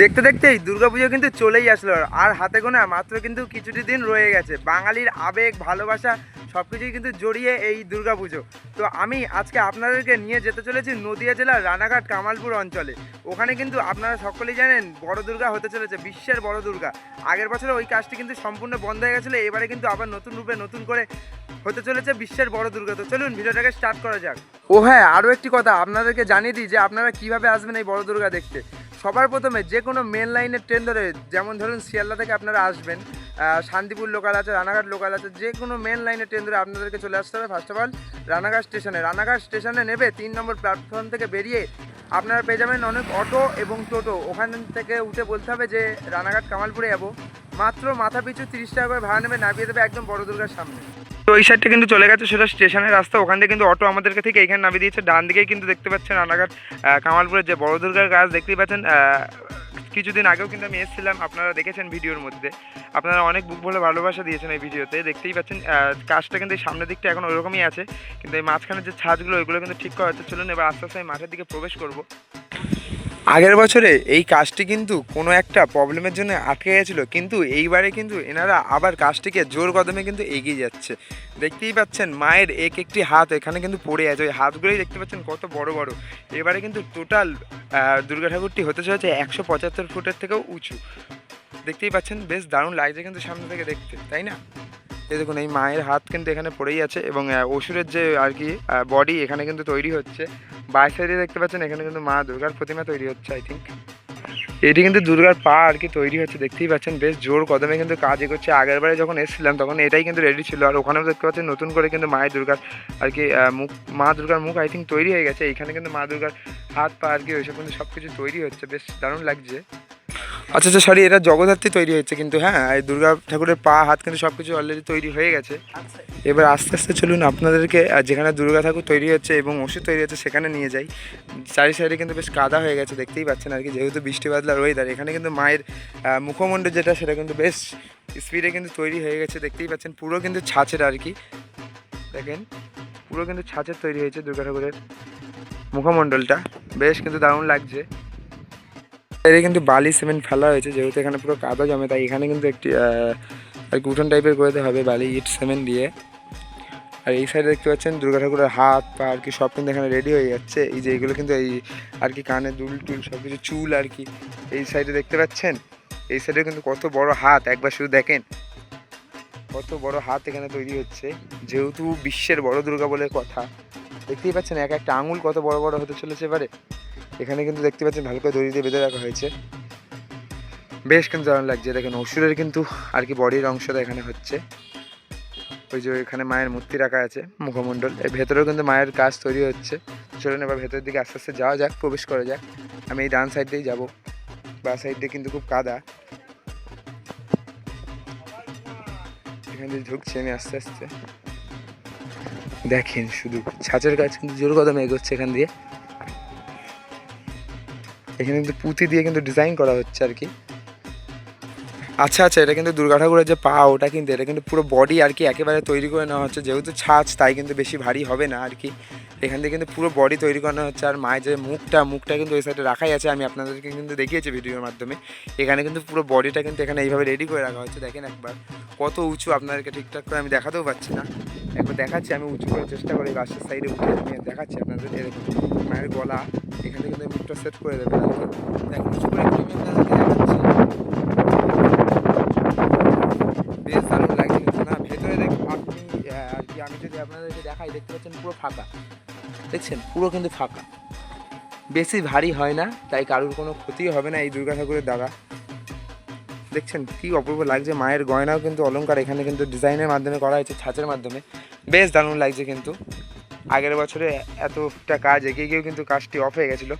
দেখতে দেখতেই দুর্গাপুজো কিন্তু চলেই আসলো। আর হাতে গোনা মাত্র কিন্তু কিছুটি দিন রয়ে গেছে। বাঙালির আবেগ, ভালোবাসা সব কিছুই কিন্তু জড়িয়ে এই দুর্গাপুজো। তো আমি আজকে আপনাদেরকে নিয়ে যেতে চলেছি নদিয়া জেলার রানাঘাট কামালপুর অঞ্চলে। ওখানে কিন্তু আপনারা সকলেই জানেন বড় দুর্গা হতে চলেছে, বিশ্বের বড় দুর্গা। আগের বছরে ওই কাজটি কিন্তু সম্পূর্ণ বন্ধ হয়ে গেছিল, এবারে কিন্তু আবার নতুন রূপে নতুন করে হতে চলেছে বিশ্বের বড় দুর্গা। তো চলুন ভিডিওটাকে স্টার্ট করা যাক। ও হ্যাঁ আরও একটি কথা আপনাদেরকে জানিয়ে দিই যে আপনারা কীভাবে আসবেন এই বড় দুর্গা দেখতে। সবার প্রথমে যে কোনো মেন লাইনের ট্রেন ধরে, যেমন ধরুন শিয়ালদা থেকে আপনারা আসবেন শান্তিপুর লোকাল আছে, রানাঘাট লোকাল আছে, যে কোনো মেন লাইনের ট্রেন ধরে আপনাদেরকে চলে আসতে হবে। ফার্স্ট অফ অল রানাঘাট স্টেশনে রানাঘাট স্টেশনে নেবে তিন নম্বর প্ল্যাটফর্ম থেকে বেরিয়ে আপনারা পেয়ে যাবেন অনেক অটো এবং টোটো। ওখান থেকে উঠে বলতে হবে যে রানাঘাট কামালপুরে যাব। মাত্র মাথা পিছু তিরিশ টাকা করে ভাড়া নেবে, নামিয়ে দেবে একদম বড় দুর্গার সামনে। তো ওই সাইডটা কিন্তু চলে গেছে সেটা স্টেশনের রাস্তা। ওখান থেকে কিন্তু অটো আমাদেরকে থেকে এখানে নামিয়ে দিয়েছে। ডান দিকেই কিন্তু দেখতে পাচ্ছেন রানাঘাট কামালপুরের যে বড় দুর্গার গাছ, দেখতেই পাচ্ছেন কিছুদিন আগেও কিন্তু আমি এসেছিলাম। আপনারা দেখেছেন ভিডিওর মধ্যে। আপনারা অনেক বুক বলে ভালোবাসা দিয়েছেন এই ভিডিওতে। দেখতেই পাচ্ছেন কাজটা কিন্তু এই সামনের দিকটা এখন ওরকমই আছে। কিন্তু এই মাঝখানে যে ছাদগুলো, ওইগুলো কিন্তু ঠিক করা হচ্ছে। চলুন এবার আস্তে আস্তে আমি মাঠের দিকে প্রবেশ করব। আগের বছরে এই কাজটি কিন্তু কোনো একটা প্রবলেমের জন্য আটকে গেছিল, কিন্তু এইবারে কিন্তু এনারা আবার কাজটিকে জোর কদমে কিন্তু এগিয়ে যাচ্ছে। দেখতেই পাচ্ছেন মায়ের এক একটি হাত এখানে কিন্তু পড়ে আছে, ওই হাতগুলোই দেখতে পাচ্ছেন কত বড় বড়। এবারে কিন্তু টোটাল দুর্গা ঠাকুরটি হতে চলেছে একশো পঁচাত্তর ফুটের থেকেও উঁচু। দেখতেই পাচ্ছেন, বেশ দারুণ লাগছে কিন্তু সামনে থেকে দেখতে, তাই না? এই দেখুন, এই মায়ের হাত কিন্তু এখানে পড়েই আছে এবং অসুরের যে আর কি বডি এখানে কিন্তু তৈরি হচ্ছে। বাই সাইডে দেখতে পাচ্ছেন, এখানে কিন্তু মা দুর্গার প্রতিমা তৈরি হচ্ছে আই থিঙ্ক এটি কিন্তু দুর্গার পা আর কি তৈরি হচ্ছে, দেখতেই পাচ্ছেন, বেশ জোর কদমে কিন্তু কাজ এগোচ্ছে। আগের বারে যখন এসেছিলাম, তখন এটাই কিন্তু রেডি ছিল, আর ওখানেও দেখতে পাচ্ছেন, নতুন করে কিন্তু মায়ের দুর্গার আর কি মুখ, মা দুর্গার মুখ আই থিঙ্ক তৈরি হয়ে গেছে। এইখানে কিন্তু মা দুর্গার হাত পা আর কি, ওইসব কিন্তু সব কিছু তৈরি হচ্ছে, বেশ দারুণ লাগছে। আচ্ছা আচ্ছা সরি এটা জগদ্ধাত্রী তৈরি হয়েছে কিন্তু হ্যাঁ এই দুর্গা ঠাকুরের পা, হাত কিন্তু সব কিছু অলরেডি তৈরি হয়ে গেছে। এবার আস্তে আস্তে চলুন আপনাদেরকে যেখানে দুর্গা ঠাকুর তৈরি হচ্ছে এবং ওষুধ তৈরি হচ্ছে সেখানে নিয়ে যাই। চারি সাইডে কিন্তু বেশ কাদা হয়ে গেছে, দেখতেই পাচ্ছেন আর কি, যেহেতু বৃষ্টি বাদলার ওয়েদার এখানে কিন্তু মায়ের মুখমণ্ডল যেটা, সেটা কিন্তু বেশ স্পিডে কিন্তু তৈরি হয়ে গেছে, দেখতেই পাচ্ছেন, পুরো কিন্তু ছাঁচের আর কি। দেখেন, পুরো কিন্তু ছাঁচের তৈরি হয়েছে দুর্গা ঠাকুরের মুখমণ্ডলটা, বেশ কিন্তু দারুণ লাগছে। এটা কিন্তু বালি সিমেন্ট ফেলা হয়েছে, যেহেতু এখানে পুরো কাদা জমে, তাই এখানে কিন্তু একটি আর কি টাইপের করে দিতে হবে বালি ইট সিমেন্ট দিয়ে। আর এই সাইডে দেখতে পাচ্ছেন দুর্গা ঠাকুরের হাত, পা, আর কি সব কিন্তু এখানে রেডি হয়ে যাচ্ছে। এই যে এগুলো কিন্তু এই, আর কি কানে দুল টুল, সব কিছু চুল আর কি। এই সাইডে দেখতে পাচ্ছেন? এই সাইডে কিন্তু কত বড় হাত, একবার শুধু দেখেন। কত বড় হাত এখানে তৈরি হচ্ছে, যেহেতু বিশ্বের বড় দুর্গা বলে কথা। দেখতেই পাচ্ছেন এক একটা আঙুল কত বড় বড় হতে চলেছে এবারে। এখানে কিন্তু দেখতে পাচ্ছেন ভালো করে দড়ি দিয়ে বেঁধে রাখা হয়েছে। বেশ কিন্তু দারুণ লাগছে। দেখেন অসুরের কিন্তু আর কি বডির অংশটা এখানে হচ্ছে। ওই যে এখানে মায়ের মূর্তি রাখা আছে, মুখমণ্ডল। এর ভেতরেও কিন্তু মায়ের কাজ তৈরি হচ্ছে। চলুন এবার ভেতরের দিকে আস্তে আস্তে যাওয়া যাক, প্রবেশ করা যাক। আমি এই ডান সাইড দিয়েই যাব। বা সাইড দিয়ে কিন্তু খুব কাদা। এখান দিয়ে ঢুকছি আমি আস্তে আস্তে। দেখেন শুধু, ছাঁচের কাজ কিন্তু জোর কদমে এগোচ্ছে এখান দিয়ে। এখানে কিন্তু পুঁতি দিয়ে কিন্তু ডিজাইন করা হচ্ছে আর কি। আচ্ছা আচ্ছা এটা কিন্তু দুর্গা ঠাকুরের যে পা, ওটা কিন্তু, এটা কিন্তু পুরো বডি আর কি একেবারে তৈরি করে নেওয়া হচ্ছে। যেহেতু ছাঁচ, তাই কিন্তু বেশি ভারী হবে না আর কি। এখান থেকে কিন্তু পুরো বডি তৈরি করানো হচ্ছে। আর মায়ের যে মুখটা মুখটা কিন্তু ওই সাইডে রাখাই আছে। আমি আপনাদেরকে কিন্তু দেখিয়েছি ভিডিওর মাধ্যমে। এখানে কিন্তু পুরো বডিটা কিন্তু এখানে এইভাবে রেডি করে রাখা হচ্ছে। দেখেন একবার, কত উঁচু, আপনাদেরকে ঠিকঠাক করে আমি দেখাতেও পাচ্ছি না। একবার দেখাচ্ছি, আমি উঁচু করার চেষ্টা করি গাছের সাইডে উঠে আমি দেখাচ্ছি আপনাদের। এরকম মায়ের গলা, এখানে কিন্তু এই মুখটা সেট করে দেবে আর উঁচু করে আমি আপনাদেরকে দেখাচ্ছি। বেশ দারুণ লাগছে না, ভেতরে দেখ, আপনি আর কি, আমি যদি আপনাদেরকে দেখাই, দেখতে পাচ্ছেন পুরো ফাঁকা। দেখছেন? পুরো কিন্তু ফাঁকা। বেশি ভারী হয় না, তাই কারোর কোনো ক্ষতি হবে না, এই দুর্গা ঠাকুরের দ্বারা। দেখছেন কি অপূর্ব লাগছে, মায়ের গয়নাও কিন্তু অলংকার, এখানে কিন্তু ডিজাইনের মাধ্যমে করা হয়েছে, ছাঁচের মাধ্যমে। বেশ দারুণ লাগছে কিন্তু। আগের বছরে এতটা কাজ এগিয়ে গিয়েও কিন্তু কাজটি অফ হয়ে গেছিল।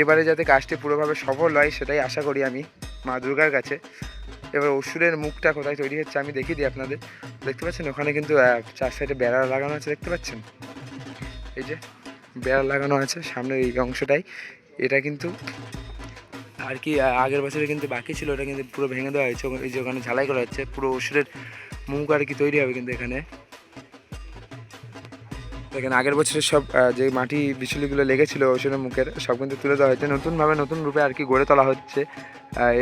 এবারে যাতে কাজটি পুরোভাবে সফল হয় সেটাই আশা করি আমি মা দুর্গার কাছে। এবার অসুরের মুখটা কোথায় তৈরি হচ্ছে আমি দেখিয়ে দিই আপনাদের। দেখতে পাচ্ছেন ওখানে কিন্তু চার সাইডে বেড়া লাগানো আছে, দেখতে পাচ্ছেন? এই যে বেড়া লাগানো আছে সামনের এই অংশটাই। এটা কিন্তু আর কি আগের বছরে কিন্তু বাকি ছিল, ওটা কিন্তু পুরো ভেঙে দেওয়া হয়েছে এই যে ওখানে ঝালাই করা হচ্ছে। পুরো অসুরের মুখ আর কি তৈরি হবে কিন্তু এখানে। দেখেন, আগের বছরের সব যে মাটি বিচুলিগুলো লেগেছিল অসুরের মুখের, সব কিন্তু তুলে দেওয়া হয়েছে। নতুনভাবে নতুন রূপে আর কি গড়ে তোলা হচ্ছে।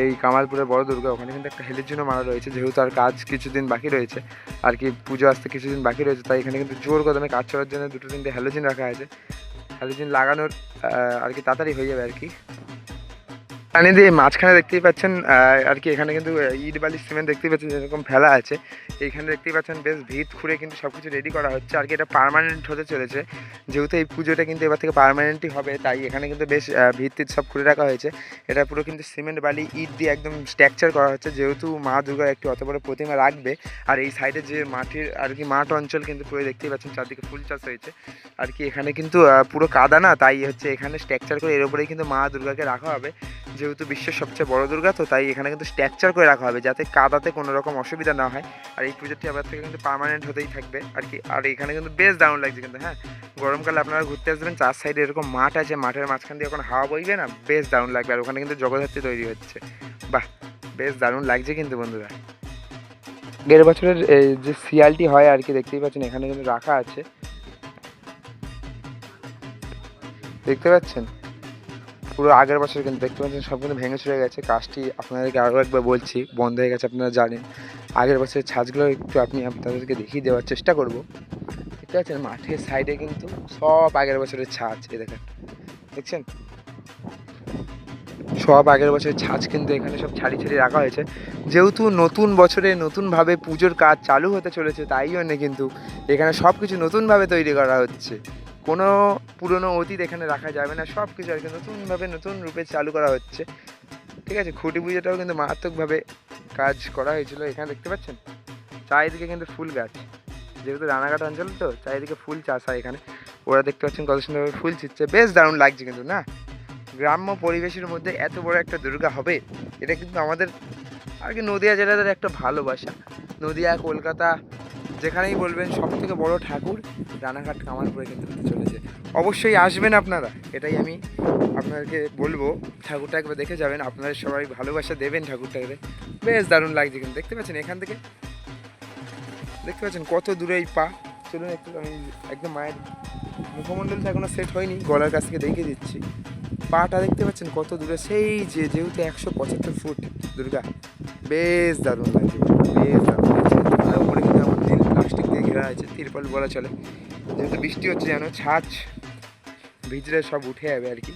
এই কামালপুরের বড় দুর্গা, ওখানে কিন্তু একটা হেলির জন্য মারা রয়েছে, যেহেতু আর কাজ কিছুদিন বাকি রয়েছে। আর কি পুজো আসতে কিছুদিন বাকি রয়েছে, তাই এখানে কিন্তু জোর কদমে কাজ চলার জন্য দুটো তিনটে হ্যালোজিন রাখা আছে হ্যালোজিন লাগানোর আর কি তাড়াতাড়ি হয়ে যাবে আর কি। পানি দিয়ে মাঝখানে দেখতেই পাচ্ছেন আর কি এখানে কিন্তু ইট বালি সিমেন্ট দেখতেই পাচ্ছেন যেরকম ফেলা আছে। এইখানে দেখতেই পাচ্ছেন বেশ ভিত খুঁড়ে কিন্তু সব কিছু রেডি করা হচ্ছে। আর কি এটা পার্মানেন্ট হতে চলেছে। যেহেতু এই পুজোটা কিন্তু এবার থেকে পার্মানেন্টই হবে, তাই এখানে কিন্তু বেশ ভিত সব খুঁড়ে রাখা হয়েছে। এটা পুরো কিন্তু সিমেন্ট, বালি, ইট দিয়ে একদম স্ট্রাকচার করা হচ্ছে। যেহেতু মা দুর্গার একটি অত বড় প্রতিমা রাখবে, আর এই সাইডে যে মাটির, আর কি মাঠ অঞ্চল কিন্তু পুরো দেখতেই পাচ্ছেন, চারদিকে ফুল চাষ হয়েছে। আর কি এখানে কিন্তু পুরো কাদা না তাই হচ্ছে এখানে স্ট্রাকচার করে এর উপরেই কিন্তু মা দুর্গাকে রাখা হবে। যেহেতু বিশ্বের সবচেয়ে বড় দুর্গা, তো তাই এখানে কিন্তু স্ট্রাকচার করে রাখা হবে যাতে কাদাতে কোনো রকম অসুবিধা না হয়। আর এই পুজোটি আবার থেকে কিন্তু পার্মানেন্ট হতেই থাকবে। আর কি, আর এখানে কিন্তু বেশ দারুণ লাগছে কিন্তু হ্যাঁ? গরমকালে আপনারা ঘুরতে আসবেন, চার সাইডে এরকম মাঠ আছে, মাঠের মাঝখান দিয়ে যখন হাওয়া বইবে না, বেশ দারুণ লাগবে। আর ওখানে কিন্তু জগদ্ধাত্রী তৈরি হচ্ছে। বাহ, বেশ দারুণ লাগছে কিন্তু বন্ধুরা। দেড় বছরের যে শিয়ালটি হয় আর কি, দেখতেই পাচ্ছেন, এখানে কিন্তু রাখা আছে। দেখতে পাচ্ছেন? পুরো আগের বছর কিন্তু দেখতে পাচ্ছেন, সব কিন্তু ভেঙে চলে গেছে। কাজটি আপনাদেরকে আরও একবার বলছি, বন্ধ হয়ে গেছে আপনারা জানেন। আগের বছরের ছাঁচগুলো একটু আপনি আপনাদেরকে দেখিয়ে দেওয়ার চেষ্টা করব। দেখতে পাচ্ছেন, মাঠের সাইডে কিন্তু সব আগের বছরের ছাঁচ এ দেখেন। দেখছেন? সব আগের বছরের ছাঁচ কিন্তু এখানে সব ছাড়ি ছাড়ি রাখা হয়েছে। যেহেতু নতুন বছরে নতুনভাবে পুজোর কাজ চালু হতে চলেছে, তাই জন্যে কিন্তু এখানে সব কিছু নতুনভাবে তৈরি করা হচ্ছে। কোনো পুরনো অতীত এখানে রাখা যাবে না। সব কিছু আর কি নতুনভাবে নতুন রূপে চালু করা হচ্ছে। ঠিক আছে, খুঁটি পুজোটাও কিন্তু মারাত্মকভাবে কাজ করা হয়েছিল এখানে, দেখতে পাচ্ছেন? চারিদিকে কিন্তু ফুল গাছ। যেহেতু রানাঘাট অঞ্চল তো, চারিদিকে ফুল চাষ হয় এখানে। ওরা দেখতে পাচ্ছেন কত সুন্দরভাবে ফুল ছিটছে। বেশ দারুণ লাগছে কিন্তু, না? গ্রাম্য পরিবেশের মধ্যে এত বড় একটা দুর্গা হবে, এটা কিন্তু আমাদের আর কি নদিয়া জেলাদের একটা ভালোবাসা। নদিয়া, কলকাতা যেখানেই বলবেন সব থেকে বড়ো ঠাকুর রানাঘাট কামারপুরে কিন্তু চলেছে। অবশ্যই আসবেন আপনারা, এটাই আমি আপনাদেরকে বলব। ঠাকুরটা একবার দেখে যাবেন আপনারা সবাই ভালোবাসা দেবেন ঠাকুরটাকে। বেশ দারুণ লাগছে কিন্তু, দেখতে পাচ্ছেন এখান থেকে? দেখতে পাচ্ছেন কত দূরে এই পা। চলুন একটু, আমি একদম মায়ের মুখমণ্ডলটা এখনও সেট হয়নি, গলার কাছ থেকে দেখিয়ে দিচ্ছি। পাটা দেখতে পাচ্ছেন কত দূরে, সেই যে যেহেতু একশো পঁচাত্তর ফুট, দুর্গা। বেশ দারুণ লাগছে, বেশ দারুণ লাগছে আর উপরে কিন্তু আমার নীল আছে, তিরপল বলা চলে। যেহেতু বৃষ্টি হচ্ছে যেন, ছাঁচ, ভিজলে সব উঠে যাবে আর কি।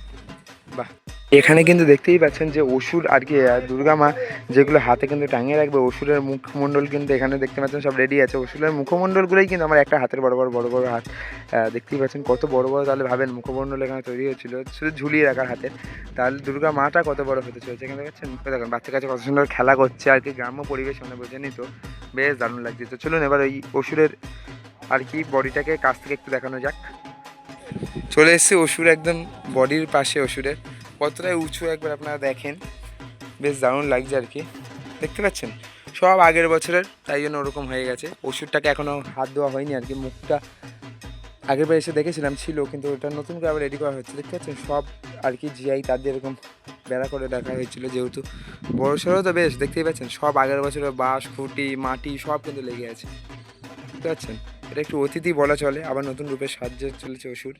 এখানে কিন্তু দেখতেই পাচ্ছেন যে অসুর আর কি দুর্গা মা যেগুলো হাতে কিন্তু টাঙিয়ে রাখবে, অসুরের মুখমণ্ডল কিন্তু এখানে দেখতে পাচ্ছেন সব রেডি আছে। অসুরের মুখমণ্ডলগুলোই কিন্তু আমার একটা হাতের বড় বড় বড় বড় হাত। দেখতেই পাচ্ছেন কত বড় বড়, তাহলে ভাবেন মুখমণ্ডল এখানে তৈরি হয়েছিল। শুধু ঝুলিয়ে রাখার হাতে। তাহলে দুর্গা মাটা কত বড় হতে চলেছে এখানে দেখছেন? দেখুন বাচ্চা কাছে কত সুন্দর খেলা করছে আর কি, গ্রাম্য পরিবেশ মানে বোঝেনি তো বেশ দারুণ লাগছে। তো চলুন এবার ওই অসুরের আর কি বডিটাকে কাছ থেকে একটু দেখানো যাক। চলে এসছে অসুর একদম বডির পাশে অসুরের। কতটা উঁচু একবার আপনারা দেখেন, বেশ দারুণ লাগছে আর কি। দেখতে পাচ্ছেন, সব আগের বছরের, তাই জন্য ওরকম হয়ে গেছে। ওষুধটাকে এখনও হাত দেওয়া হয়নি আর কি, মুখটা আগের বার এসে দেখেছিলাম, ছিল, কিন্তু ওটা নতুন করে আবার রেডি করা হচ্ছে। দেখতে পাচ্ছেন, সব আর কি জিআই তাদের এরকম বেড়া করে দেখা হয়েছিল যেহেতু। বড় সড়ো তো বেশ, দেখতেই পাচ্ছেন, সব আগের বছরের বাঁশ, খুঁটি, মাটি, সব কিন্তু লেগে আছে। দেখতে পাচ্ছেন, এটা একটু অতিথি বলা চলে, আবার নতুন রূপে সাহায্য চলেছে ওষুধ।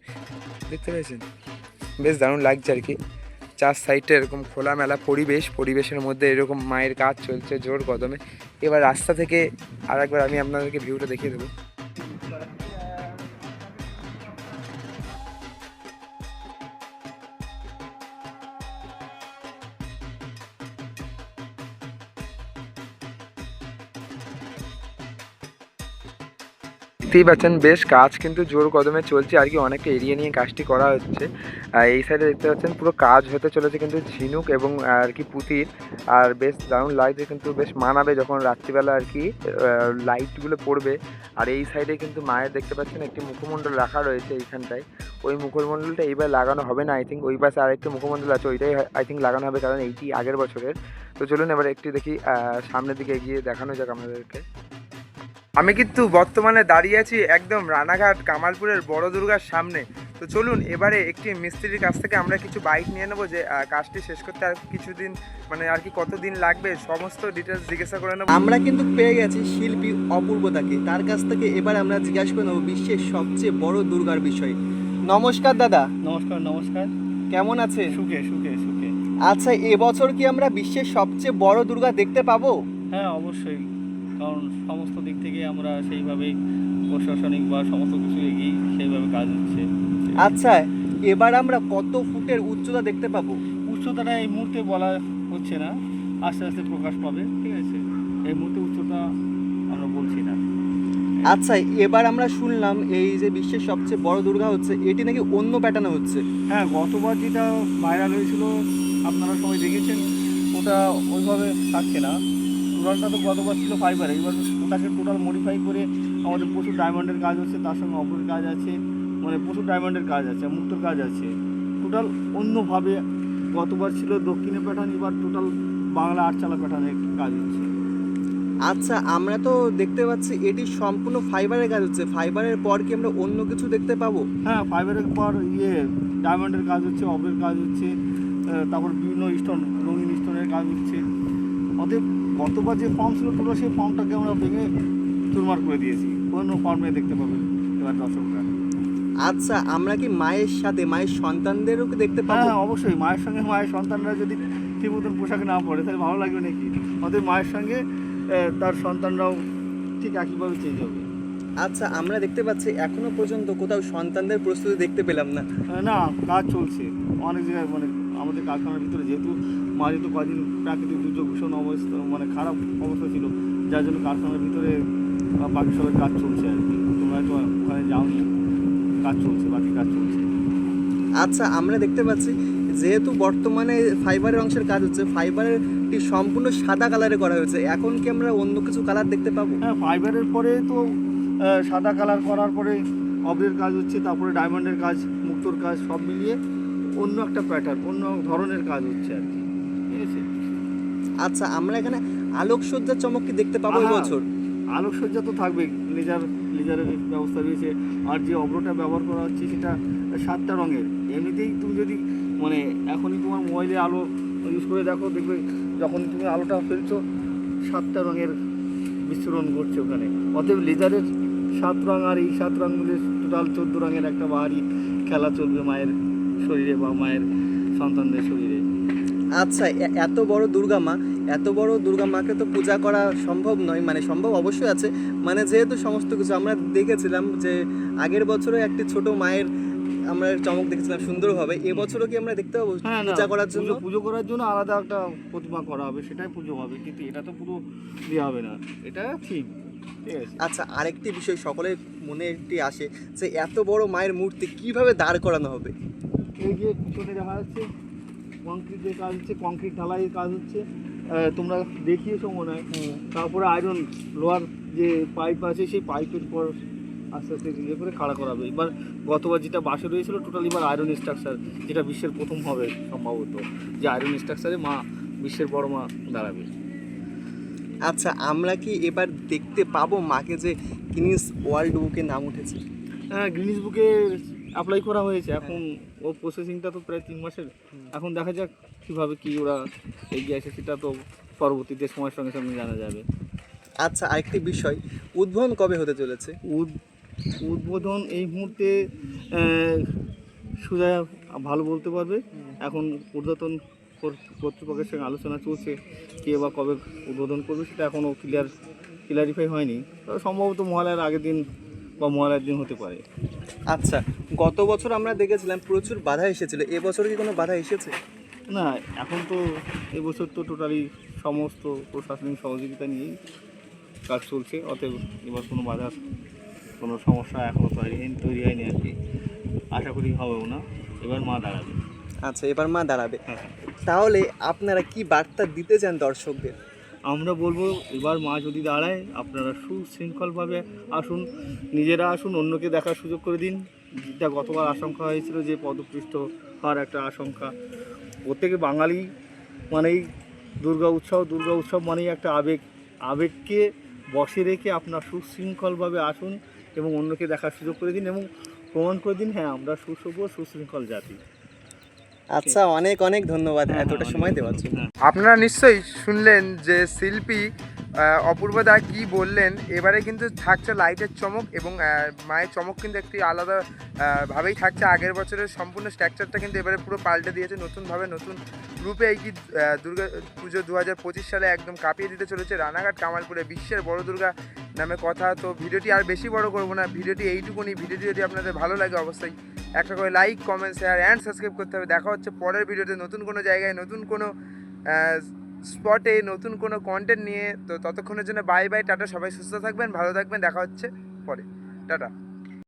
দেখতে পাচ্ছেন, বেশ দারুণ লাগছে আর কি। চার সাইডটা এরকম খোলামেলা পরিবেশ, পরিবেশের মধ্যে এরকম মায়ের কাজ চলছে জোর কদমে। এবার রাস্তা থেকে আর একবার আমি আপনাদেরকে ভিউটা দেখিয়ে দেবো। দেখতেই পাচ্ছেন বেশ কাজ কিন্তু জোর কদমে চলছে। আর কি অনেকটা এরিয়া নিয়ে কাজটি করা হচ্ছে। আর এই সাইডে দেখতে পাচ্ছেন, পুরো কাজ হতে চলেছে কিন্তু ঝিনুক এবং, আর কি পুঁতির। আর বেশ দারুণ লাগছে কিন্তু বেশ মানাবে যখন রাত্রিবেলা আর কি লাইটগুলো পড়বে। আর এই সাইডে কিন্তু মায়ের দেখতে পাচ্ছেন, একটি মুখমণ্ডল রাখা রয়েছে এইখানটায়। ওই মুখমণ্ডলটা এইবার লাগানো হবে না আই থিঙ্ক ওই পাশে আরেকটি মুখমণ্ডল আছে, ওইটাই আই থিঙ্ক লাগানো হবে, কারণ এইটি আগের বছরের। তো চলুন এবার একটি দেখি সামনের দিকে এগিয়ে দেখানো যাক আমাদেরকে আমি কিন্তু বর্তমানে দাঁড়িয়ে আছি একদম রানাঘাট কামালপুরের বড় দুর্গার সামনে। তো চলুন এবারে একটি মিস্ত্রির কাছ থেকে আমরা কিছু বাইক নিয়ে নেব যে কাজটি শেষ করতে আর কিছুদিন মানে আর কি কতদিন লাগবে সমস্ত ডিটেলস জিজ্ঞাসা করে নেব। আমরা কিন্তু পেয়ে গেছি শিল্পী অপূর্বতাকে। তার কাছ থেকে এবার আমরা জিজ্ঞাসা করে নেব বিশ্বের সবচেয়ে বড় দুর্গার বিষয়। নমস্কার দাদা। নমস্কার নমস্কার। কেমন আছে সুখে সুখে সুখে। আচ্ছা এবছর কি আমরা বিশ্বের সবচেয়ে বড় দুর্গা দেখতে পাবো? হ্যাঁ অবশ্যই। কারণ সমস্ত দিক থেকে আমরা সেইভাবেই প্রশাসনিক বা সমস্ত কিছু এগিয়ে সেইভাবে কাজ হচ্ছে। আচ্ছা এবার আমরা কত ফুটের উচ্চতা দেখতে পাবো? উচ্চতাটা এই মুহূর্তে বলা হচ্ছে না আস্তে আস্তে প্রকাশ পাবে ঠিক আছে? এই মুহূর্তে উচ্চতা আমরা বলছি না। আচ্ছা এবার আমরা শুনলাম এই যে বিশ্বের সবচেয়ে বড় দুর্গা হচ্ছে এটি নাকি অন্য প্যাটার্নে হচ্ছে? হ্যাঁ গতবার যেটা ভাইরাল হয়েছিল আপনারা সবাই দেখেছেন ওটা ওইভাবে থাকছে না। টোটালটা তো গতবার ছিল ফাইবার এবার ওটাকে টোটাল মডিফাই করে আমাদের প্রচুর ডায়মন্ডের কাজ হচ্ছে তার সঙ্গে অপরের কাজ আছে মানে প্রচুর ডায়মন্ডের কাজ আছে মুক্তোর কাজ আছে। টোটাল অন্যভাবে গতবার ছিল দক্ষিণে প্যাটার্ন এবার টোটাল বাংলা আটচালা প্যাটার্নের কাজ হচ্ছে। আচ্ছা আমরা তো দেখতে পাচ্ছি এটি সম্পূর্ণ ফাইবারের কাজ হচ্ছে। ফাইবারের পর কি আমরা অন্য কিছু দেখতে পাবো? হ্যাঁ ফাইবারের পর ইয়ে ডায়মন্ডের কাজ হচ্ছে অপরের কাজ হচ্ছে তারপর বিভিন্ন স্টোন রঙিন স্টোনের কাজ হচ্ছে। অতএব গতবার যে ফর্ম ছিল পুরো সেই ফর্মটাকে আমরা ভেঙে চুরমার করে দিয়েছি। অন্য ফর্মে দেখতে পাবেন এবার দর্শকরা। আচ্ছা আমরা কি মায়ের সাথে মায়ের সন্তানদেরও কি দেখতে পাবো? হ্যাঁ অবশ্যই। মায়ের সঙ্গে মায়ের সন্তানরা যদি ঠিক মতন পোশাকে না পড়ে তাহলে ভালো লাগবে নাকি? অতএব মায়ের সঙ্গে তার সন্তানরাও ঠিক একইভাবে চেঞ্জ হবে। আচ্ছা আমরা দেখতে পাচ্ছি এখনও পর্যন্ত কোথাও সন্তানদের প্রস্তুতি দেখতে পেলাম না। না কাজ চলছে। অনেক জায়গায় মানে আমাদের কারখানার ভিতরে যেহেতু মাঝে তো কদিন প্রাকৃতিক দুর্যোগ ভীষণ অবস্থা মানে খারাপ অবস্থা ছিল যার জন্য কারখানার ভিতরে বাকি সবাই কাজ চলছে আর কি। তোমরা হয়তো ওখানে যাওনি কাজ চলছে বাকি কাজ চলছে। আচ্ছা আমরা দেখতে পাচ্ছি যেহেতু বর্তমানে ফাইবারের অংশের কাজ হচ্ছে ফাইবারেরটি সম্পূর্ণ সাদা কালারে করা হয়েছে। এখন কি আমরা অন্য কিছু কালার দেখতে পাবো? হ্যাঁ ফাইবারের পরে তো সাদা কালার করার পরে অবরের কাজ হচ্ছে তারপরে ডায়মন্ডের কাজ মুক্তোর কাজ সব মিলিয়ে। অন্য একটা প্যাটার্ন অন্য ধরনের কাজ হচ্ছে আর কি। ঠিক আছে আচ্ছা আমরা এখানে আলোকসজ্জার চমক কি দেখতে পাবো আহা। এবছর আলোকসজ্জা তো থাকবেই লেজার লেজারের ব্যবস্থা রয়েছে। আর যে অব্রটা ব্যবহার করা হচ্ছে সেটা সাতটা রঙের। এমনিতেই তুমি যদি মানে এখনই তোমার মোবাইলে আলো ইউজ করে দেখো দেখবে যখন তুমি আলোটা ফেলছো সাতটা রঙের বিস্ফোরণ ঘটছে ওখানে। অতএব লেজারের সাত রঙ আর এই সাত রঙ মিলে টোটাল চোদ্দ রঙের একটা বাহারি খেলা চলবে মায়ের। শরীরে বা মায়ের সন্তানদের শরীরে। আচ্ছা এত বড় দুর্গা মা এত বড় দুর্গা মাকে তো পূজা করা সম্ভব নয় মানে সম্ভব অবশ্যই আছে। মানে যেহেতু সমস্ত কিছু আমরা দেখেছিলাম যে আগের বছরে একটি ছোট মায়ের আমরা চমক দেখেছিলাম সুন্দরভাবে এবছরও কি আমরা দেখতে পাবো হ্যাঁ পূজা করার জন্য? পুজো- করার জন্য আলাদা একটা প্রতিমা করা হবে সেটাই পুজো হবে কিন্তু এটা তো পুরো দেওয়া হবে না এটা ঠিক ঠিক আছে। আচ্ছা আরেকটি বিষয় সকলের মনে একটি আসে যে এত বড় মায়ের মূর্তি কীভাবে দাঁড় করানো হবে? এই যে পিছনে দেখা যাচ্ছে কংক্রিটের কাজ হচ্ছে কংক্রিট ঢালাইয়ের কাজ হচ্ছে। তোমরা দেখিয়েছো মনে হয়। তারপরে আয়রন লোহার যে পাইপ আছে সেই পাইপের পর আস্তে আস্তে ইয়ে করে খাড়া করাবে এবার গতবার যেটা বাসে রয়েছিল টোটাল এবার আয়রন স্ট্রাকচার যেটা বিশ্বের প্রথম হবে সম্ভবত যে আয়রন স্ট্রাকচারে মা বিশ্বের বড় মা দাঁড়াবে। আচ্ছা আমরা কি এবার দেখতে পাবো মাকে যে গিনিস ওয়ার্ল্ড বুকে নাম উঠেছে? হ্যাঁ গ্রিনিস বুকে অ্যাপ্লাই করা হয়েছে। এখন ও প্রসেসিংটা তো প্রায় তিন মাসের। এখন দেখা যাক কীভাবে কী ওরা এগিয়ে আসে সেটা তো পরবর্তীতে সময়ের সঙ্গে সঙ্গে জানা যাবে। আচ্ছা আরেকটি বিষয় উদ্বোধন কবে হতে চলেছে? উদ- উদ্বোধন এই মুহূর্তে সুজা ভালো বলতে পারবে। এখন উদ্বোধন কর- কর্তৃপক্ষের সঙ্গে আলোচনা চলছে কে বা কবে উদ্বোধন করবে সেটা এখনও ক্লিয়ার ক্লিয়ারিফাই হয়নি। তবে সম্ভবত মহালয়ার আগের দিন বা মহালয়ার দিন হতে পারে। আচ্ছা গত বছর আমরা দেখেছিলাম প্রচুর বাধা এসেছিল। এবছর কি কোনো বাধা এসেছে? না এখন তো এবছর তো টোটালি সমস্ত প্রশাসনিক সহযোগিতা নিয়েই কাজ চলছে অতএব এবার কোনো বাধার কোনো সমস্যা এখনও তৈরি হয়নি তৈরি হয়নি আর কি। আশা করি হবেও না। এবার মা দাঁড়াবে। আচ্ছা এবার মা দাঁড়াবে। হ্যাঁ। তাহলে আপনারা কি বার্তা দিতে চান দর্শকদের? আমরা বলব, এবার মা যদি দাঁড়ায়, আপনারা সুশৃঙ্খলভাবে আসুন। নিজেরা আসুন, অন্যকে দেখার সুযোগ করে দিন। যেটা গতবার আশঙ্কা হয়েছিল যে পদপৃষ্ঠ হওয়ার একটা আশঙ্কা। প্রত্যেকে বাঙালি মানেই দুর্গা উৎসব দুর্গা উৎসব মানেই একটা আবেগ। আবেগকে বসে রেখে আপনার সুশৃঙ্খলভাবে আসুন এবং অন্যকে দেখার সুযোগ করে দিন এবং প্রমাণ করে দিন হ্যাঁ আমরা সুসভ্য, সুশৃঙ্খল জাতি। আচ্ছা অনেক অনেক ধন্যবাদ হ্যাঁ, এতটা সময় দেওয়ার জন্য। হ্যাঁ। আপনারা নিশ্চয়ই শুনলেন যে শিল্পী অপূর্ব দা কি বললেন। এবারে কিন্তু থাকছে লাইটের চমক এবং মায়ের চমক কিন্তু একটি আলাদা ভাবেই থাকছে। আগের বছরের সম্পূর্ণ স্ট্রাকচারটা কিন্তু এবারে পুরো পাল্টে দিয়েছে। নতুনভাবে নতুন রূপে এই কি দুর্গা পুজো দু হাজার পঁচিশ সালে একদম কাঁপিয়ে দিতে চলেছে। রানাঘাট কামালপুরে বিশ্বের বড় দুর্গা নামে কথা। তো ভিডিওটি আর বেশি বড় করব না। ভিডিওটি এইটুকুনি। ভিডিওটি যদি আপনাদের ভালো লাগে অবশ্যই একটা করে like comment share and subscribe করতে হবে। দেখা হচ্ছে পরের ভিডিওতে নতুন কোনো জায়গায়, নতুন কোনো স্পটে নতুন কোনো কন্টেন্ট নিয়ে। তো ততক্ষণের জন্য বাই বাই টাটা। সবাই সুস্থ থাকবেন, ভালো থাকবেন। দেখা হচ্ছে পরে। টাটা।